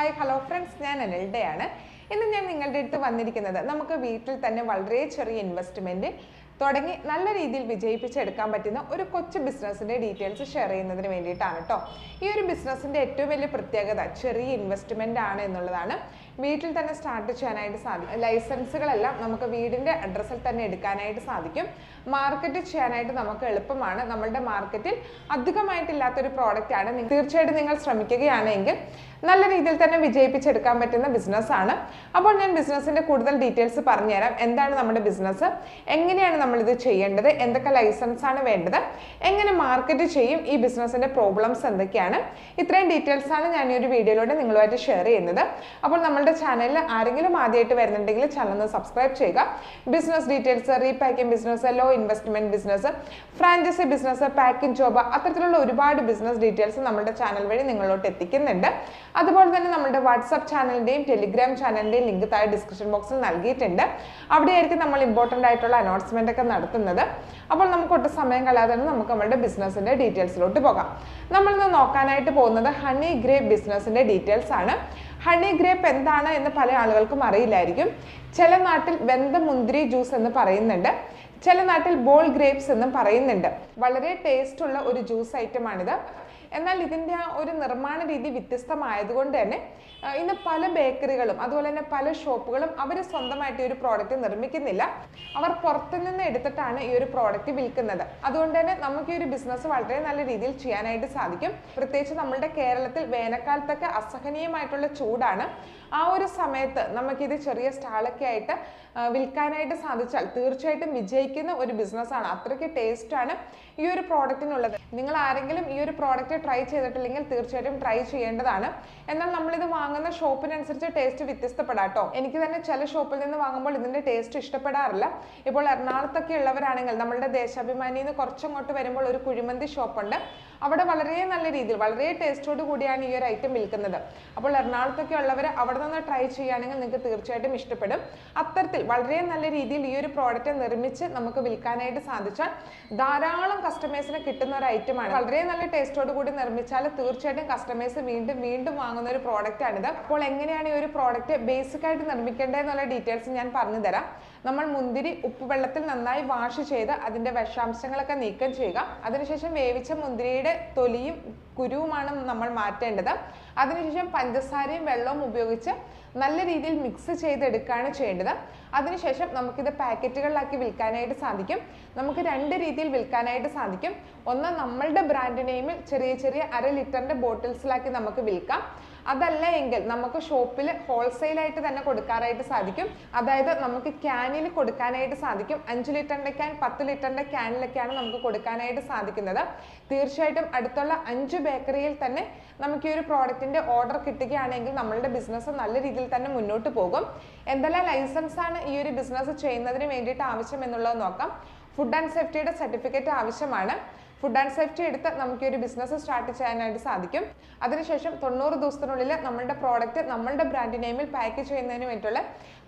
Hi hello friends ഞാൻ അനിൽഡയാണ്. ഇന്ന് ഞാൻ നിങ്ങളുടെ അടുത്ത് വന്നിരിക്കുന്നത് നമുക്ക് വീട്ടിൽ തന്നെ വളരെ ചെറിയ ഇൻവെസ്റ്റ്മെന്റ് തുടങ്ങി നല്ല രീതിയിൽ വിജയിപ്പിച്ചെടുക്കാൻ പറ്റുന്ന ഒരു കൊച്ചു ബിസിനസ്സിന്റെ ഡീറ്റെയിൽസ് ഷെയർ ചെയ്യുന്നതിന് വേണ്ടിയിട്ടാണ് കേട്ടോ ഈ ഒരു ബിസിനസ്സിന്റെ ഏറ്റവും വലിയ പ്രത്യേകത ചെറിയ ഇൻവെസ്റ്റ്മെന്റ് ആണ് എന്നുള്ളതാണ്. വീട്ടിൽ തന്നെ സ്റ്റാർട്ട് ചെയ്യാനായിട്ട് സാധിക്കും. ലൈസൻസുകളെല്ലാം നമുക്ക് വീടിന്റെ അഡ്രസ്സിൽ തന്നെ എടുക്കാനായിട്ട് സാധിക്കും. മാർക്കറ്റ് ചെയ്യാനായിട്ട് നമുക്ക് എളുപ്പമാണ്. നമ്മളുടെ മാർക്കറ്റിൽ അധികമായിട്ടില്ലാത്തൊരു പ്രോഡക്റ്റ് ആണ്. നിങ്ങൾ- തീർച്ചയായിട്ടും നിങ്ങൾ ശ്രമിക്കുകയാണെങ്കിൽ നല്ല രീതിയിൽ തന്നെ വിജയിപ്പിച്ചെടുക്കാൻ പറ്റുന്ന ബിസിനസ്സാണ് അപ്പോൾ ഞാൻ ബിസിനസ്സിന്റെ കൂടുതൽ ഡീറ്റെയിൽസ് പറഞ്ഞുതരാം. എന്താണ് നമ്മുടെ ബിസിനസ് എങ്ങനെയാണ് നമ്മൾ ഇത് ചെയ്യേണ്ടത്? എന്തൊക്കെ ലൈസൻസ് ആണ് വേണ്ടത്? എങ്ങനെ മാർക്കറ്റ് ചെയ്യും? ഈ ബിസിനസ്സിന്റെ പ്രോബ്ലംസ് എന്തൊക്കെയാണ്? ഇത്രയും ഡീറ്റെയിൽസ് ആണ് ഞാൻ ഈ ഒരു വീഡിയോയിലൂടെ നിങ്ങളുമായിട്ട് ഷെയർ ചെയ്യുന്നത്. അപ്പോൾ നമ്മളുടെ ചാനലിൽ ആരെങ്കിലും ആദ്യമായിട്ട് വരുന്നുണ്ടെങ്കിൽ ചാനൽ സബ്സ്ക്രൈബ് ചെയ്യുക. Business details repacking business low investment business franchise business packing job അത്തരത്തിലുള്ള ഒരുപാട് ബിസിനസ് ഡീറ്റെയിൽസ് നമ്മുടെ ചാനൽ വഴി നിങ്ങളോട്ട് എത്തിക്കുന്നുണ്ട്. അതുപോലെ തന്നെ നമ്മുടെ വാട്സപ്പ് ചാനലിന്റെയും ടെലിഗ്രാം ചാനലിന്റെയും ലിങ്ക് താഴെ ഡിസ്ക്രിപ്ഷൻ ബോക്സിൽ നൽകിയിട്ടുണ്ട്. അവിടെയായിരിക്കും നമ്മൾ ഇമ്പോർട്ടന്റ് ആയിട്ടുള്ള അനൗൺസ്മെന്റ് ഒക്കെ നടത്തുന്നത്. അപ്പോൾ നമുക്ക് ഒട്ടും സമയം കളയാതെ തന്നെ നമുക്ക് നമ്മുടെ ബിസിനസിന്റെ ഡീറ്റെയിൽസിലോട്ട് പോകാം. നമ്മൾ ഇന്ന് നോക്കാനായിട്ട് പോകുന്നത് ഹണി ഗ്രേപ്പ് ബിസിനസിന്റെ ഡീറ്റെയിൽസ് ആണ്. ഹണി ഗ്രേപ്പ് എന്താണ് എന്ന് പല ആളുകൾക്കും അറിയില്ലായിരിക്കും. ചില നാട്ടിൽ വെന്ത മുന്തിരി ജ്യൂസ് എന്ന് പറയുന്നുണ്ട്. ചില നാട്ടിൽ ബോൾ ഗ്രേപ്സ് എന്നും പറയുന്നുണ്ട്. വളരെ ടേസ്റ്റ് ഉള്ള ഒരു ജ്യൂസ് ഐറ്റമാണിത് എന്നാൽ ഇതിന്റെ ആ ഒരു നിർമ്മാണ രീതി വ്യത്യസ്തമായതുകൊണ്ട് തന്നെ ഇന്ന് പല ബേക്കറികളും അതുപോലെ തന്നെ പല ഷോപ്പുകളും അവർ സ്വന്തമായിട്ട് ഈ ഒരു പ്രോഡക്റ്റ് നിർമ്മിക്കുന്നില്ല. അവർ പുറത്തുനിന്ന് എടുത്തിട്ടാണ് ഈ ഒരു പ്രോഡക്റ്റ് വിൽക്കുന്നത്. അതുകൊണ്ട് തന്നെ നമുക്ക് ഈ ഒരു ബിസിനസ് വളരെ നല്ല രീതിയിൽ ചെയ്യാനായിട്ട് സാധിക്കും. പ്രത്യേകിച്ച് നമ്മളുടെ കേരളത്തിൽ വേനൽക്കാലത്തൊക്കെ അസഹനീയമായിട്ടുള്ള ചൂടാണ്. ആ ഒരു സമയത്ത് നമുക്കിത് ചെറിയ സ്റ്റാളൊക്കെ ആയിട്ട് വിൽക്കാനായിട്ട് സാധിച്ചാൽ തീർച്ചയായിട്ടും വിജയിക്കുന്ന ഒരു ബിസിനസ്സാണ്. അത്രയ്ക്ക് ടേസ്റ്റാണ് ഈ ഒരു പ്രോഡക്റ്റിനുള്ളത് നിങ്ങൾ ആരെങ്കിലും ഈ ഒരു പ്രോഡക്റ്റ് ട്രൈ ചെയ്തിട്ടില്ലെങ്കിൽ തീർച്ചയായിട്ടും ട്രൈ ചെയ്യേണ്ടതാണ്. എന്നാൽ നമ്മൾ ഇത് വാങ്ങുന്ന ഷോപ്പിനനുസരിച്ച് ടേസ്റ്റ് വ്യത്യസ്തപ്പെടാട്ടോ. എനിക്ക് തന്നെ ചില ഷോപ്പിൽ നിന്ന് വാങ്ങുമ്പോൾ ഇതിന്റെ ടേസ്റ്റ് ഇഷ്ടപ്പെടാറില്ല. ഇപ്പോൾ എറണാകുളത്തൊക്കെ ഉള്ളവരാണെങ്കിൽ നമ്മളുടെ ദേശാഭിമാനിയിൽ നിന്ന് കുറച്ചങ്ങോട്ട് വരുമ്പോൾ ഒരു കുഴിമന്തി ഷോപ്പുണ്ട് അവിടെ വളരെ നല്ല രീതിയിൽ വളരെ ടേസ്റ്റോട് കൂടിയാണ് ഈ ഒരു ഐറ്റം വിൽക്കുന്നത്. അപ്പോൾ എറണാകുളത്തൊക്കെ ഉള്ളവർ അവിടെ നിന്ന് ട്രൈ ചെയ്യുകയാണെങ്കിൽ നിങ്ങൾക്ക് തീർച്ചയായിട്ടും ഇഷ്ടപ്പെടും. അത്തരത്തിൽ വളരെ നല്ല രീതിയിൽ ഈ ഒരു പ്രോഡക്റ്റ് നിർമ്മിച്ച് നമുക്ക് വിൽക്കാനായിട്ട് സാധിച്ചാൽ ധാരാളം കസ്റ്റമേഴ്സിന് കിട്ടുന്ന ഒരു ഐറ്റമാണ് വളരെ നല്ല ടേസ്റ്റോട് കൂടി നിർമ്മിച്ചാൽ തീർച്ചയായിട്ടും കസ്റ്റമേഴ്സ് വീണ്ടും വീണ്ടും വാങ്ങുന്ന ഒരു പ്രോഡക്റ്റ് ആണിത്. അപ്പോൾ എങ്ങനെയാണ് ഈ ഒരു പ്രോഡക്റ്റ് ബേസിക് ആയിട്ട് നിർമ്മിക്കേണ്ടതെന്നുള്ള ഡീറ്റെയിൽസ് ഞാൻ പറഞ്ഞു തരാം നമ്മൾ മുന്തിരി ഉപ്പ് വെള്ളത്തിൽ നന്നായി വാഷ് ചെയ്ത് അതിന്റെ വിഷാംശങ്ങളൊക്കെ നീക്കം ചെയ്യുക. അതിനുശേഷം വേവിച്ച മുന്തിരിയുടെ तो है കുരുവുമാണ് നമ്മൾ മാറ്റേണ്ടത്. അതിനുശേഷം പഞ്ചസാരയും വെള്ളവും ഉപയോഗിച്ച് നല്ല രീതിയിൽ മിക്സ് ചെയ്തെടുക്കുകയാണ് ചെയ്യേണ്ടത്. അതിനുശേഷം നമുക്കിത് പാക്കറ്റുകളിലാക്കി വിൽക്കാനായിട്ട് സാധിക്കും. നമുക്ക് രണ്ട് രീതിയിൽ വിൽക്കാനായിട്ട് സാധിക്കും. ഒന്ന് നമ്മളുടെ ബ്രാൻഡ് നെയിമിൽ ചെറിയ ചെറിയ അര ലിറ്ററിന്റെ ബോട്ടിൽസിലാക്കി നമുക്ക് വിൽക്കാം. അതല്ല എങ്കിൽ നമുക്ക് ഷോപ്പിൽ ഹോൾസെയിലായിട്ട് തന്നെ കൊടുക്കാനായിട്ട് സാധിക്കും. അതായത് നമുക്ക് ക്യാനിൽ കൊടുക്കാനായിട്ട് സാധിക്കും. അഞ്ച് ലിറ്ററിന്റെ ക്യാൻ പത്ത് ലിറ്ററിന്റെ ക്യാനിലൊക്കെയാണ് നമുക്ക് കൊടുക്കാനായിട്ട് സാധിക്കുന്നത്. തീർച്ചയായിട്ടും അടുത്തുള്ള അഞ്ച് ബേക്കറിയിൽ തന്നെ നമുക്ക് ഈ ഒരു പ്രോഡക്റ്റിന്റെ ഓർഡർ കിട്ടുകയാണെങ്കിൽ നമ്മളുടെ ബിസിനസ് നല്ല രീതിയിൽ തന്നെ മുന്നോട്ട് പോകും. എന്തെല്ലാം ലൈസൻസ് ആണ് ഈ ഒരു ബിസിനസ് ചെയ്യുന്നതിന് വേണ്ടിയിട്ട് ആവശ്യം എന്നുള്ളത് നോക്കാം. ഫുഡ് ആൻഡ് സേഫ്റ്റിയുടെ സർട്ടിഫിക്കറ്റ് ആവശ്യമാണ്. ഫുഡ് ആൻഡ് സേഫ്റ്റി എടുത്ത് നമുക്ക് ഒരു ബിസിനസ് സ്റ്റാർട്ട് ചെയ്യാനായിട്ട് സാധിക്കും. അതിനുശേഷം തൊണ്ണൂറ് ദിവസത്തിനുള്ളിൽ നമ്മളുടെ പ്രോഡക്റ്റ് നമ്മളുടെ ബ്രാൻഡ് നെയിമിൽ പാക്ക് ചെയ്യുന്നതിന് വേണ്ടിയിട്ടുള്ള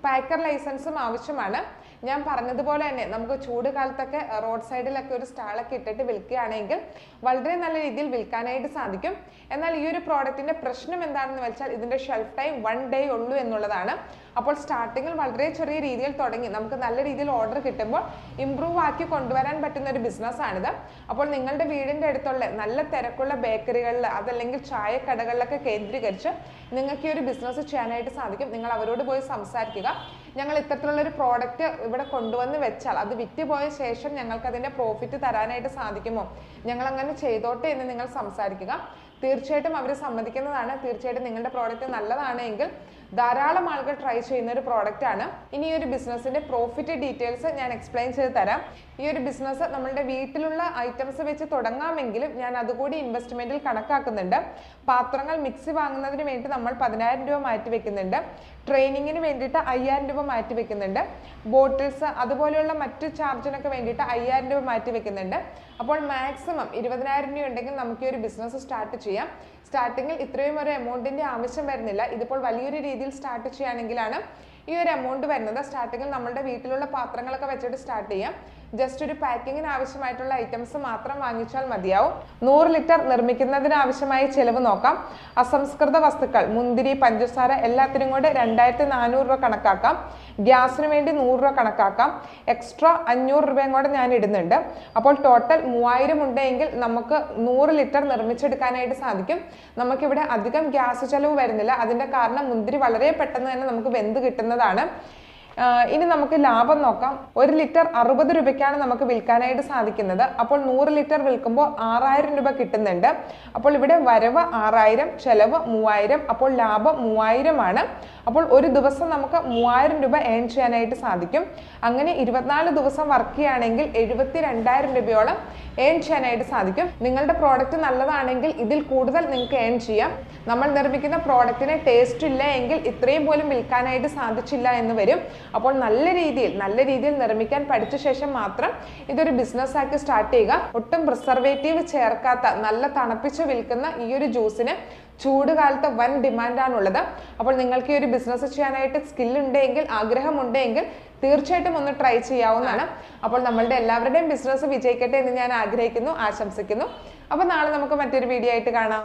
പാക്കർ ലൈസൻസും ആവശ്യമാണ്. ഞാൻ പറഞ്ഞതുപോലെ തന്നെ നമുക്ക് ചൂട് കാലത്തൊക്കെ റോഡ് സൈഡിലൊക്കെ ഒരു സ്റ്റാളൊക്കെ ഇട്ടിട്ട് വിൽക്കുകയാണെങ്കിൽ വളരെ നല്ല രീതിയിൽ വിൽക്കാനായിട്ട് സാധിക്കും. എന്നാൽ ഈ ഒരു പ്രോഡക്റ്റിന്റെ പ്രശ്നം എന്താണെന്ന് വെച്ചാൽ ഇതിന്റെ ഷെൽഫ് ടൈം വൺ ഡേ ഉള്ളൂ എന്നുള്ളതാണ്. അപ്പോൾ സ്റ്റാർട്ടിങ്ങിൽ വളരെ ചെറിയ രീതിയിൽ തുടങ്ങി. നമുക്ക് നല്ല രീതിയിൽ ഓർഡർ കിട്ടുമ്പോൾ ഇമ്പ്രൂവ് ആക്കി കൊണ്ടുവരാൻ പറ്റുന്ന ഒരു ബിസിനസ്സാണിത് അപ്പോൾ നിങ്ങളുടെ വീടിന്റെ അടുത്തുള്ള നല്ല തിരക്കുള്ള ബേക്കറികളിൽ അതല്ലെങ്കിൽ ചായക്കടകളിലൊക്കെ കേന്ദ്രീകരിച്ച് നിങ്ങൾക്ക് ഈ ഒരു ബിസിനസ് ചെയ്യാനായിട്ട് സാധിക്കും. നിങ്ങൾ അവരോട് പോയി സംസാരിക്കുക. ഞങ്ങൾ ഇത്തരത്തിലുള്ള ഒരു പ്രോഡക്റ്റ് ഇവിടെ കൊണ്ടുവന്ന് വെച്ചാൽ അത് വിറ്റ് പോയ ശേഷം ഞങ്ങൾക്ക് അതിന്റെ പ്രോഫിറ്റ് തരാനായിട്ട് സാധിക്കുമോ? ഞങ്ങൾ അങ്ങനെ ചെയ്തോട്ടെ എന്ന് നിങ്ങൾ സംസാരിക്കുക. തീർച്ചയായിട്ടും അവർ സമ്മതിക്കുന്നതാണ്. തീർച്ചയായിട്ടും നിങ്ങളുടെ പ്രോഡക്റ്റ് നല്ലതാണ് എങ്കിൽ ധാരാളം ആളുകൾ ട്രൈ ചെയ്യുന്ന ഒരു പ്രോഡക്റ്റ് ആണ്. ഇനി ഈ ഒരു ബിസിനസ്സിന്റെ പ്രോഫിറ്റ് ഡീറ്റെയിൽസ് ഞാൻ എക്സ്പ്ലെയിൻ ചെയ്ത് തരാം. ഈ ഒരു ബിസിനസ് നമ്മളുടെ വീട്ടിലുള്ള ഐറ്റംസ് വെച്ച് തുടങ്ങാമെങ്കിലും ഞാൻ അതുകൂടി ഇൻവെസ്റ്റ്മെന്റിൽ കണക്കാക്കുന്നുണ്ട്. പാത്രങ്ങൾ മിക്സി വാങ്ങുന്നതിന് വേണ്ടി നമ്മൾ പതിനായിരം രൂപ മാറ്റി വെക്കുന്നുണ്ട്. ട്രെയിനിങ്ങിന് വേണ്ടിയിട്ട് അയ്യായിരം രൂപ മാറ്റി വെക്കുന്നുണ്ട്. ബോട്ടിൽസ് അതുപോലെയുള്ള മറ്റു ചാർജിനൊക്കെ വേണ്ടിയിട്ട് അയ്യായിരം രൂപ മാറ്റി വെക്കുന്നുണ്ട്. അപ്പോൾ മാക്സിമം ഇരുപതിനായിരം രൂപ ഉണ്ടെങ്കിൽ നമുക്ക് ഈ ഒരു ബിസിനസ് സ്റ്റാർട്ട് ചെയ്യാം. സ്റ്റാർട്ടിങ്ങിൽ ഇത്രയും ഒരു എമൗണ്ടിന്റെ ആവശ്യം വരുന്നില്ല. ഇതിപ്പോൾ വലിയൊരു രീതിയിൽ സ്റ്റാർട്ട് ചെയ്യുകയാണെങ്കിലാണ് ഈ ഒരു എമൗണ്ട് വരുന്നത്. സ്റ്റാർട്ടിങ്ങിൽ നമ്മുടെ വീട്ടിലുള്ള പാത്രങ്ങളൊക്കെ വെച്ചിട്ട് സ്റ്റാർട്ട് ചെയ്യാം. ജസ്റ്റ് ഒരു പാക്കിങ്ങിന് ആവശ്യമായിട്ടുള്ള ഐറ്റംസ് മാത്രം വാങ്ങിച്ചാൽ മതിയാവും. നൂറ് ലിറ്റർ നിർമ്മിക്കുന്നതിന് ആവശ്യമായ ചെലവ് നോക്കാം. അസംസ്കൃത വസ്തുക്കൾ മുന്തിരി പഞ്ചസാര എല്ലാത്തിനും കൂടെ രണ്ടായിരത്തി നാനൂറ് രൂപ കണക്കാക്കാം. ഗ്യാസിന് വേണ്ടി നൂറ് രൂപ കണക്കാക്കാം. എക്സ്ട്രാ അഞ്ഞൂറ് രൂപയും കൂടെ ഞാൻ ഇടുന്നുണ്ട്. അപ്പോൾ ടോട്ടൽ മൂവായിരം ഉണ്ടെങ്കിൽ നമുക്ക് നൂറ് ലിറ്റർ നിർമ്മിച്ചെടുക്കാനായിട്ട് സാധിക്കും. നമുക്കിവിടെ അധികം ഗ്യാസ് ചെലവ് വരുന്നില്ല. അതിന്റെ കാരണം മുന്തിരി വളരെ പെട്ടെന്ന് തന്നെ നമുക്ക് വെന്ത് കിട്ടുന്നതാണ്. ഇനി നമുക്ക് ലാഭം നോക്കാം. ഒരു ലിറ്റർ അറുപത് രൂപയ്ക്കാണ് നമുക്ക് വിൽക്കാനായിട്ട് സാധിക്കുന്നത്. അപ്പോൾ നൂറ് ലിറ്റർ വിൽക്കുമ്പോൾ ആറായിരം രൂപ കിട്ടുന്നുണ്ട്. അപ്പോൾ ഇവിടെ വരവ് ആറായിരം ചെലവ് മൂവായിരം അപ്പോൾ ലാഭം മൂവായിരമാണ്. അപ്പോൾ ഒരു ദിവസം നമുക്ക് മൂവായിരം രൂപ ഏൺ ചെയ്യാനായിട്ട് സാധിക്കും. അങ്ങനെ ഇരുപത്തിനാല് ദിവസം വർക്ക് ചെയ്യുകയാണെങ്കിൽ എഴുപത്തി രണ്ടായിരം രൂപയോളം ഏൺ ചെയ്യാനായിട്ട് സാധിക്കും. നിങ്ങളുടെ പ്രോഡക്റ്റ് നല്ലതാണെങ്കിൽ ഇതിൽ കൂടുതൽ നിങ്ങൾക്ക് ഏൺ ചെയ്യാം. നമ്മൾ നിർമ്മിക്കുന്ന പ്രോഡക്റ്റിന് ടേസ്റ്റ് ഇല്ല എങ്കിൽ ഇത്രയും പോലും വിൽക്കാനായിട്ട് സാധിച്ചില്ല എന്ന് വരും. അപ്പോൾ നല്ല രീതിയിൽ നല്ല രീതിയിൽ നിർമ്മിക്കാൻ പഠിച്ച ശേഷം മാത്രം ഇതൊരു ബിസിനസ് ആക്കി സ്റ്റാർട്ട് ചെയ്യുക. ഒട്ടും പ്രിസർവേറ്റീവ് ചേർക്കാത്ത നല്ല തണുപ്പിച്ച് വിൽക്കുന്ന ഈ ഒരു ജ്യൂസിന് ചൂട് കാലത്ത് വൻ ഡിമാൻഡാണുള്ളത് അപ്പോൾ നിങ്ങൾക്ക് ഈ ഒരു ബിസിനസ് ചെയ്യാനായിട്ട് സ്കിൽ ഉണ്ടെങ്കിൽ ആഗ്രഹമുണ്ടെങ്കിൽ തീർച്ചയായിട്ടും ഒന്ന് ട്രൈ ചെയ്യാവുന്നതാണ്. അപ്പോൾ നമ്മളുടെ എല്ലാവരുടെയും ബിസിനസ് വിജയിക്കട്ടെ എന്ന് ഞാൻ ആഗ്രഹിക്കുന്നു ആശംസിക്കുന്നു. അപ്പോൾ നാളെ നമുക്ക് മറ്റൊരു വീഡിയോ ആയിട്ട് കാണാം.